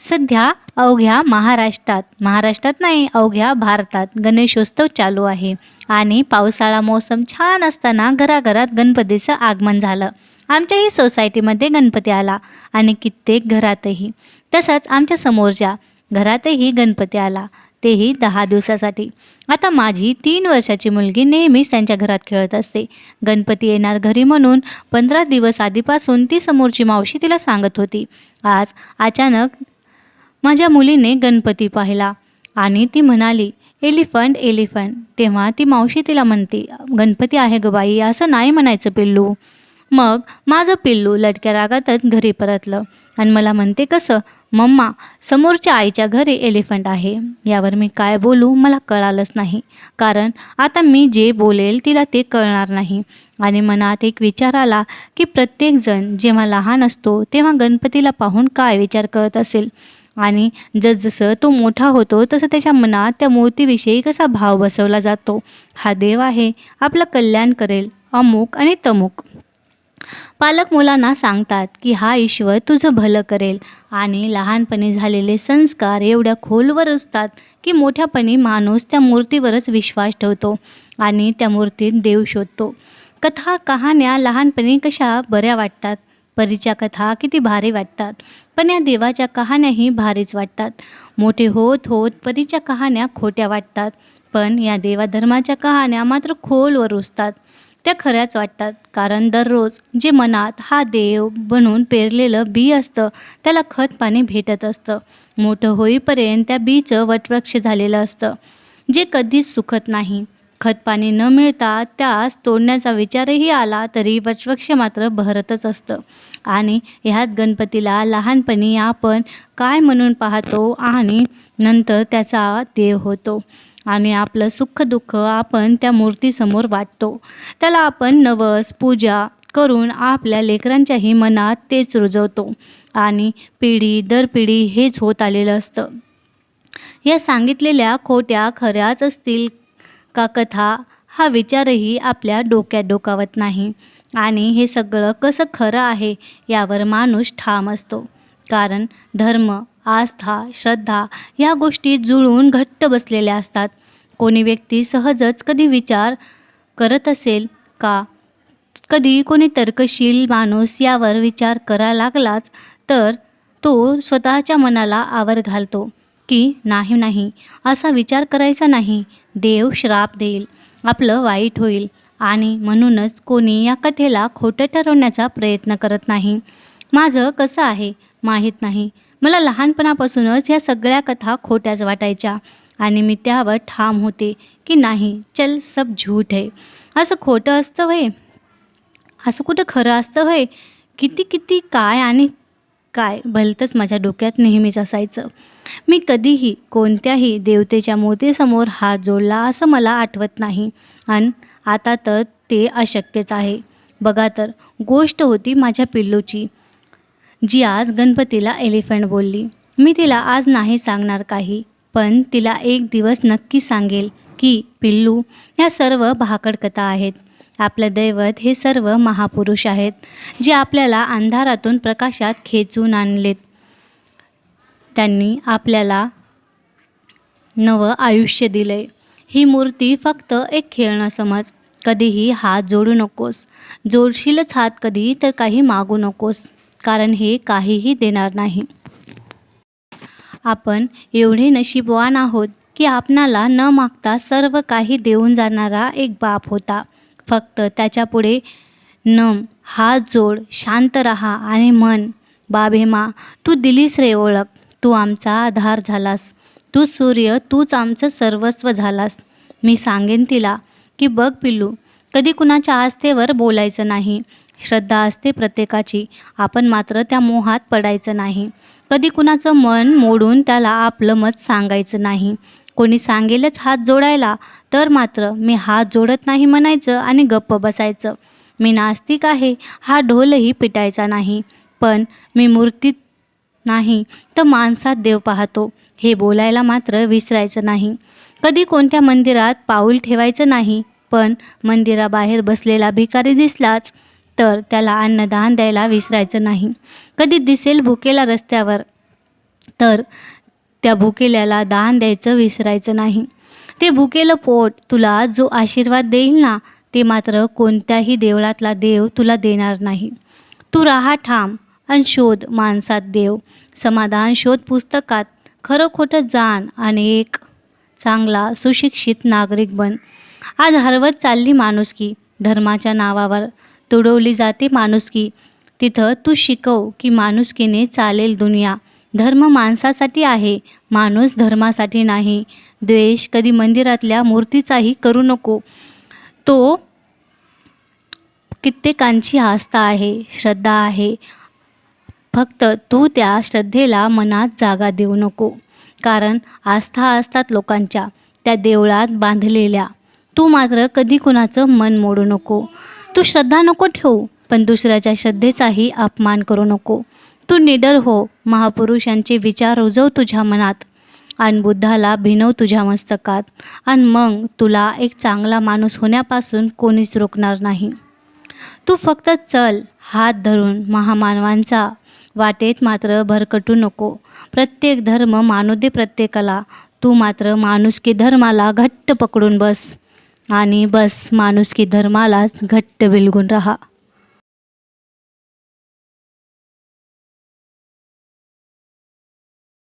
सध्या अवघ्या महाराष्ट्रात महाराष्ट्रात नाही अवघ्या भारतात गणेशोत्सव चालू आहे आणि पावसाळा मोसम छान असताना घराघरात गणपतीचं आगमन झालं. आमच्याही सोसायटीमध्ये गणपती आला आणि कित्येक घरातही. तसंच आमच्या समोरच्या घरातही गणपती आला तेही दहा दिवसासाठी. आता माझी तीन वर्षाची मुलगी नेहमीच त्यांच्या घरात खेळत असते. गणपती येणार घरी म्हणून पंधरा दिवस आधीपासून ती समोरची मावशी तिला सांगत होती. आज अचानक माझ्या मुलीने गणपती पाहिला आणि ती म्हणाली एलिफंट एलिफंट. तेव्हा ती मावशी तिला म्हणते गणपती आहे ग बाई असं नाही म्हणायचं पिल्लू. मग माझं पिल्लू लटक्या रागातच घरी परतलं आणि मला म्हणते कसं? मम्मा समोरच्या आईच्या घरी एलिफंट आहे. यावर मी काय बोलू? मला कळालंच नाही. कारण आता मी जे बोलेल तिला ते कळणार नाही. आणि मनात एक विचार आला की प्रत्येकजण जेव्हा लहान असतो तेव्हा गणपतीला पाहून काय विचार करत असेल? आणि जसजसं तो मोठा होतो तसं त्याच्या मनात त्या मूर्तीविषयी कसा भाव बसवला जातो हा देव आहे आपलं कल्याण करेल अमुक आणि तमुक. पालक मुलांना सांगतात की हा ईश्वर तुझं भलं करेल. आणि लहानपणी झालेले संस्कार एवढ्या खोलवर असतात की मोठ्यापणी माणूस त्या मूर्तीवरच विश्वास ठेवतो आणि त्या मूर्तीत देव शोधतो. कथा कहाण्या लहानपणी कशा बऱ्या वाटतात? परीच्या कथा किती भारी वाटतात. पण या देवाच्या कहाण्याही भारीच वाटतात. मोठे होत होत परीच्या कहाण्या खोट्या वाटतात. पण या देवाधर्माच्या कहाण्या मात्र खोलवर रुजतात त्या खऱ्याच वाटतात. कारण दररोज जे मनात हा देव बनून पेरलेलं बी असतं त्याला खत पाणी भेटत असतं. मोठं होईपर्यंत त्या बीचं वटवृक्ष झालेलं असतं. जे कधीच सुखत नाही. खतपाणी न मिळता त्यास तोडण्याचा विचारही आला तरी वटवृक्ष मात्र बहरतच असतं. आणि ह्याच गणपतीला लहानपणी आपण काय म्हणून पाहतो आणि नंतर त्याचा देव होतो. आणि आपलं सुख दुःख आपण त्या मूर्तीसमोर वाटतो. त्याला आपण नवस पूजा करून आपल्या लेकरांच्याही मनात तेच रुजवतो. आणि पिढी दर पिढी हेच होत आलेलं असतं. या सांगितलेल्या खोट्या खऱ्याच असतील का कथा हा विचारही आपल्या डोक्यात डोकावत नाही. आणि हे सगळं कसं खरं आहे यावर माणूस ठाम असतो. कारण धर्म आस्था श्रद्धा या गोष्टी जुळून घट्ट बसलेल्या असतात. कोणी व्यक्ती सहजच कधी विचार करत असेल का? कधी कोणी तर्कशील माणूस यावर विचार करा लागलाच तर तो स्वतःच्या मनाला आवर घालतो. की नाही नाही. असा विचार करायचा नाही. देव श्राप देईल. आपलं वाईट होईल. आणि म्हणूनच कोणी या कथेला खोटं ठरवण्याचा प्रयत्न करत नाही. माझं कसं आहे? माहीत नाही. मला लहानपणापासूनच ह्या सगळ्या कथा खोट्याच वाटायच्या. आणि मी त्यावर ठाम होते की नाही चल सब झूठ आहे असं खोटं असतं होय? असं कुठं खरं असतं होय? किती किती काय आणि काय भलतंच माझ्या डोक्यात नेहमीच असायचं. मी कधीही कोणत्याही देवतेच्या मूर्तीसमोर हात जोडला असं मला आठवत नाही. आणि आता तर ते अशक्यच आहे. बघा तर गोष्ट होती माझ्या पिल्लूची जी आज गणपतीला एलिफंट बोलली. मी तिला आज नाही सांगणार काही पण तिला एक दिवस नक्की सांगेल की पिल्लू ह्या सर्व भाकड कथा आहेत. आपलं दैवत हे सर्व महापुरुष आहेत जे आपल्याला अंधारातून प्रकाशात खेचून आणलेत. त्यांनी आपल्याला नवं आयुष्य दिलंय. ही मूर्ती फक्त एक खेळणं समज कधीही हात जोडू नकोस. जोडशीलच हात कधी तर काही मागू नकोस कारण हे काहीही देणार नाही. आपण एवढे नशीबवान आहोत की आपणाला न मागता सर्व काही देऊन जाणारा एक बाप होता. फक्त त्याच्यापुढे नम. हात जोड शांत रहा आणि मन बाबेमा तू दिलीस रे ओळख तू आमचा आधार झालास. तू सूर्य तूच आमचं सर्वस्व झालास. मी सांगेन तिला की बघ पिल्लू कधी कुणाच्या आस्थेवर बोलायचं नाही. श्रद्धा असते प्रत्येकाची आपण मात्र त्या मोहात पडायचं नाही. कधी कुणाचं मन मोडून त्याला आपलं मत सांगायचं नाही. कोणी सांगेलच हात जोडायला तर मात्र मी हात जोडत नाही म्हणायचं आणि गप्प बसायचं. मी नास्तिक आहे हा ढोलही पिटायचा नाही. पण मी मूर्तीत नाही तर माणसात देव पाहतो. हे बोलायला मात्र विसरायचं नाही. कधी कोणत्या मंदिरात पाऊल ठेवायचं नाही पण मंदिराबाहेर बसलेला भिकारी दिसलाच तर त्याला अन्नदान द्यायला विसरायचं नाही. कधी दिसेल भुकेला रस्त्यावर तर त्या भुकेल्याला दान द्यायचं विसरायचं नाही. ते भुकेलं पोट तुला जो आशीर्वाद देईल ना ते मात्र कोणत्याही देवळातला देव तुला देणार नाही. तू राहा ठाम आणि शोध माणसात देव. समाधान शोध पुस्तकात खरं खोटं जाण आणि एक चांगला सुशिक्षित नागरिक बन. आज हरवत चालली माणुसकी धर्माच्या नावावर तुडवली जाते माणुसकी तिथं तू शिकव की माणुसकीने चालेल दुनिया. धर्म माणसासाठी आहे माणूस धर्मासाठी नाही. द्वेष कधी मंदिरातल्या मूर्तीचाही करू नको. तो कित्येकांची आस्था आहे श्रद्धा आहे. फक्त तू त्या श्रद्धेला मनात जागा देऊ नको. कारण आस्था असतात लोकांच्या त्या देवळात बांधलेल्या. तू मात्र कधी कुणाचं मन मोडू नको. तू श्रद्धा नको ठेवू पण दुसऱ्याच्या श्रद्धेचाही अपमान करू नको. तू निडर हो महापुरुषांचे विचार रुजव तुझ्या मनात. आणि बुद्धाला भिनव तुझ्या मस्तकात. आणि मग तुला एक चांगला माणूस होण्यापासून कोणीच रोखणार नाही. तू फक्त चल हात धरून महामानवांचा वाटेत मात्र भरकटू नको. प्रत्येक धर्म मानू दे प्रत्येकाला. तू मात्र माणुसकी धर्माला घट्ट पकडून बस. आणि बस माणुसकी धर्मालाच घट्ट विलगून राहा.